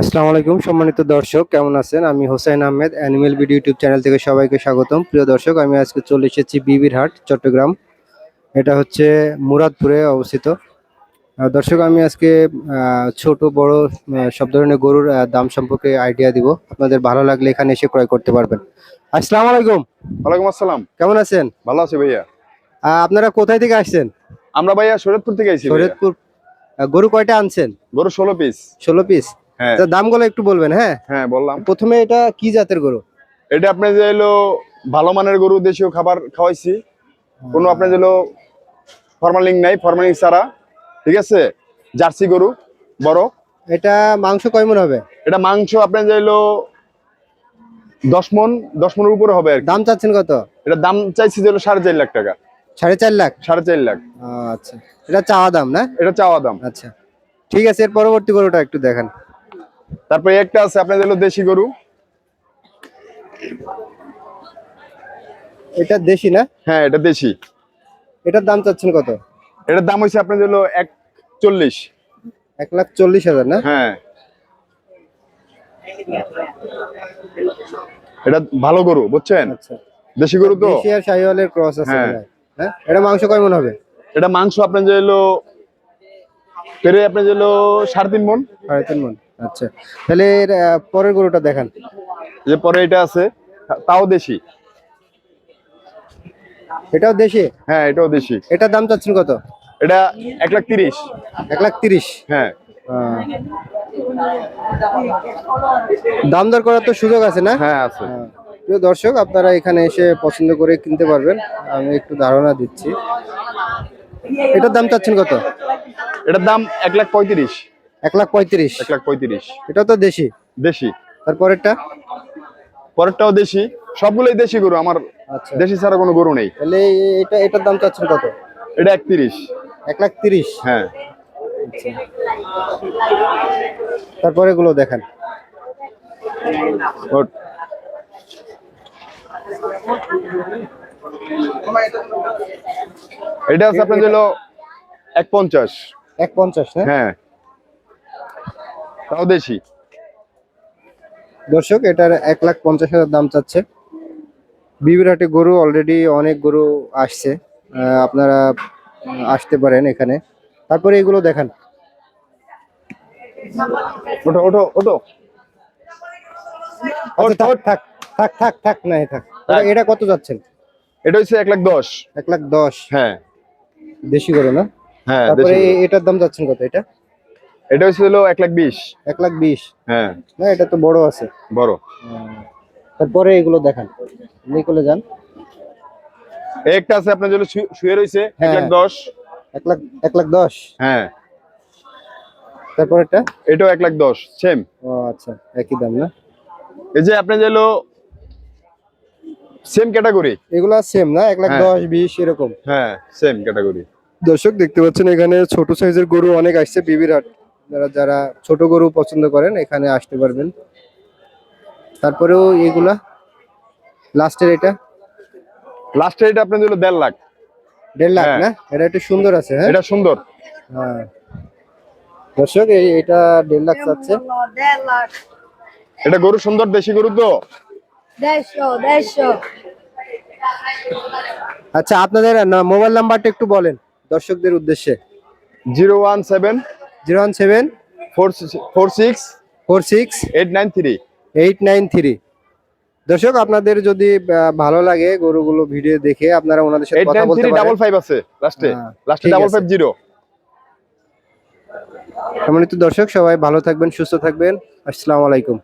আসসালামু আলাইকুম সম্মানিত দর্শক কেমন আছেন? আমি Hossain Ahmed animal video YouTube channel থেকে সবাইকে স্বাগতম। প্রিয় দর্শক আমি আজকে চলে এসেছি বিবির হাট চট্টগ্রাম। এটা হচ্ছে মুরাদপুরে অবস্থিত। দর্শক আমি আজকে ছোট বড় সব ধরনের গরুর দাম সম্পর্কে আইডিয়া দিব। আপনাদের ভালো লাগলে এখানে এসে ক্রয় করতে পারবেন। আসসালামু আলাইকুম। ওয়ালাইকুম আসসালাম। কেমন আছেন? ভালো আছি ভাইয়া। আপনারা কোথায় থেকে আসছেন? আমরা ভাইয়া শরীয়তপুর থেকে ভাইয়া। শরীয়তপুর গরু কয়টা আনছেন? গরু ষোলো পিস ষোলো পিস হ্যাঁ। দামগুলো একটু বলবেন হ্যাঁ? হ্যাঁ বললাম। প্রথমে এটা কি জাতের গরু? এটা আপনি যে এলো ভালো মানের গরু দেশীয় খাবার খাওয়াইছি। কোনো আপনার যে ফরমালিং নাই ফরমালিং ছাড়া ঠিক আছে? জার্সি গরু বড়। এটা মাংস কয় মন হবে? এটা মাংস আপনার যে এলো দশ মন দশ মনের উপরে হবে আর কি। দাম চাচ্ছেন কত? এটা দাম চাইছি যে হলো সাড়ে চার লাখ টাকা। সাড়ে চার লাখ? সাড়ে চার লাখ। আচ্ছা। এটা চাওয়া দাম না? এটা চাওয়া দাম। আচ্ছা। ঠিক আছে এর পরবর্তী গরুটা একটু দেখান। তারপরে একটা আছে আপনার হলো দেশি গরু। এটা দেশি না? হ্যাঁ এটা দেশি। এটার দাম চাচ্ছেন কত? এটার দাম হয়েছে আপনার যে হলো এক চল্লিশ এক লাখ চল্লিশ হাজার না? হ্যাঁ। এটা ভালো গরু বুঝছেন? আচ্ছা। দেশি গরু তো। শাহিওয়ালের ক্রস আছে হ্যাঁ। হয়। এটা মাংস কয় মন হবে? এটা মাংস আপনার যে হলো পেরে আপনার যে হলো সাড়ে তিন মন। সাড়ে তিন মন আচ্ছা। তাহলে এর পরের গরুটা দেখান। যে পরে এটা আছে তাও দেশি। এটাও দেশি? হ্যাঁ এটাও দেশি। এটার দাম চাচ্ছেন কত? এটা এক লাখ তিরিশ। এক লাখ তিরিশ? হ্যাঁ। দাম দর করার তো সুযোগ আছে না? হ্যাঁ আছে। হ্যাঁ। প্রিয় দর্শক আপনারা এখানে এসে পছন্দ করে কিনতে পারবেন। আমি একটু ধারণা দিচ্ছি। এটার দাম চাচ্ছেন কত? এটার দাম এক লাখ পঁয়ত্রিশ। এক লাখ পঁয়ত্রিশ। এক লাখ পঁয়ত্রিশ। এটা তো দেশি? দেশি। তারপরেরটা পরেরটাও দেশি। সবগুলোই দেশি গরু আমার আচ্ছা। দেশি ছাড়া কোনো গরু নেই। তাহলে এটা এটার দাম চাচ্ছেন কত? এটা এক একত্রিশ। এক লাখ তিরিশ? হ্যাঁ। তারপরে এগুলো দেখেন। এটা আছে আপনার হলো এক পঞ্চাশ এক পঞ্চাশ হ্যাঁ। তাও দেশি। দর্শক এটার এক লাখ পঞ্চাশ হাজার দাম চাচ্ছে। বিবিরহাটে গরু অলরেডি অনেক গরু আসছে। আপনারা আসতে পারেন এখানে। তারপরে এগুলো দেখান। ওটো ওটো ওটো আচ্ছা, থাক থাক থাক থাক থাক না থাক থাক। এটা কত যাচ্ছেন? এটা হচ্ছে এক লাখ দশ। এক লাখ দশ। হ্যাঁ। দেশি গরু না? হ্যাঁ তারপরে এটার দাম যাচ্ছেন কত এটা? এটা হচ্ছে হলো এক লাখ বিশ। এক লাখ বিশ। হ্যাঁ। না এটা তো বড় আছে। বড়। তারপরে এগুলো দেখান। নিকলে যান। একটা আছে আপনার জন্য শুয়ে রয়েছে এক হ্যাঁ। লাখ দশ। এক লাখ এক লাখ দশ। হ্যাঁ। তারপরেরটা? এটাও এক লাখ দশ সেম ও আচ্ছা একই দাম না? এই যে আপনার যে হলো সেম ক্যাটাগরি এগুলা সেম না? এক লাখ হ্যাঁ। দশ বিশ এরকম? হ্যাঁ সেম ক্যাটাগরি দর্শক দেখতে পাচ্ছেন এখানে ছোট সাইজের গরু অনেক আসছে বিবির হাট। যারা যারা ছোট গরু পছন্দ করেন এখানে আসতে পারবেন। তারপরেও এগুলা? লাস্টের এটা? লাস্টে এটা আপনার হলো দেড় লাখ। দেড় লাখ হ্যাঁ। না? এটা একটু সুন্দর আছে হ্যাঁ? এটা সুন্দর। হ্যাঁ। দর্শক এই এটা দেড় লাখ চাচ্ছে। এটা গরু সুন্দর দেশি গরু তো? আচ্ছা আপনাদের মোবাইল নাম্বারটা একটু বলেন দর্শকদের উদ্দেশ্যে। Zero one seven zero one seven four four six four six eight nine three. Eight nine three. দর্শক আপনাদের যদি ভালো লাগে গরুগুলো ভিডিও দেখে আপনারা ওনাদের সাথে এইট কথা বলতে পারেন। ফাইভ আছে লাস্টে লাস্টে ঠিক ডাবল আছে। ফাইভ জিরো সম্মানিত দর্শক সবাই ভালো থাকবেন সুস্থ থাকবেন। আসসালামু আলাইকুম।